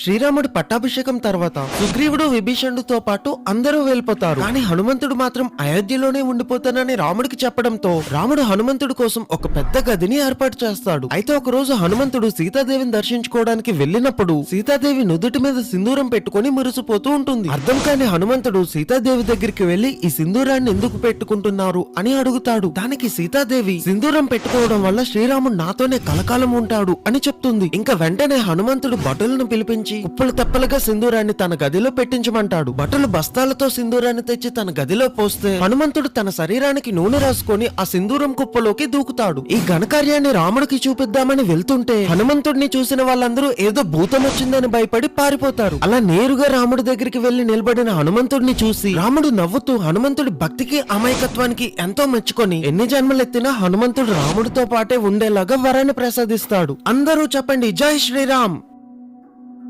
శ్రీరాముడు పట్టాభిషేకం తర్వాత సుగ్రీవుడు విభీషణుడితో పాటు అందరూ వెళ్ళిపోతారు. కానీ హనుమంతుడు మాత్రం అయోధ్యలోనే ఉండిపోతానని రాముడికి చెప్పడంతో రాముడు హనుమంతుడి కోసం ఒక పెద్ద గదిని ఏర్పాటు చేస్తాడు. అయితే ఒక రోజు హనుమంతుడు సీతాదేవిని దర్శించుకోవడానికి వెళ్ళినప్పుడు సీతాదేవి నుదుటి మీద సింధూరం పెట్టుకొని మురిసిపోతూ ఉంటుంది. అర్థం కాని హనుమంతుడు సీతాదేవి దగ్గరికి వెళ్ళి ఈ సింధూరాన్ని ఎందుకు పెట్టుకుంటున్నారు అని అడుగుతాడు. దానికి సీతాదేవి సింధూరం పెట్టుకోవడం వల్ల శ్రీరాముడు నాతోనే కలకాలం ఉంటాడు అని చెప్తుంది. ఇంకా వెంటనే హనుమంతుడు భటులను పిలిపించి కుప్పలు తెప్పలుగా సింధూరాన్ని తన గదిలో పెట్టించమంటాడు. భటులు బస్తాలతో సింధూరాన్ని తెచ్చి తన గదిలో పోస్తే హనుమంతుడు తన శరీరానికి నూనె రాసుకొని ఆ సింధూరం కుప్పలోకి దూకుతాడు. ఈ ఘనకార్యాన్ని రాముడికి చూపిద్దామని వెళ్తుంటే హనుమంతుడిని చూసిన వాళ్ళందరూ ఏదో భూతం వచ్చిందని భయపడి పారిపోతారు. అలా నేరుగా రాముడి దగ్గరికి వెళ్ళి నిలబడిన హనుమంతుడిని చూసి రాముడు నవ్వుతూ హనుమంతుడి భక్తికి అమాయకత్వానికి ఎంతో మెచ్చుకొని ఎన్ని జన్మలెత్తినా హనుమంతుడు రాముడితో పాటే ఉండేలాగా వరాన్ని ప్రసాదిస్తాడు. అందరూ చెప్పండి జై శ్రీరామ్!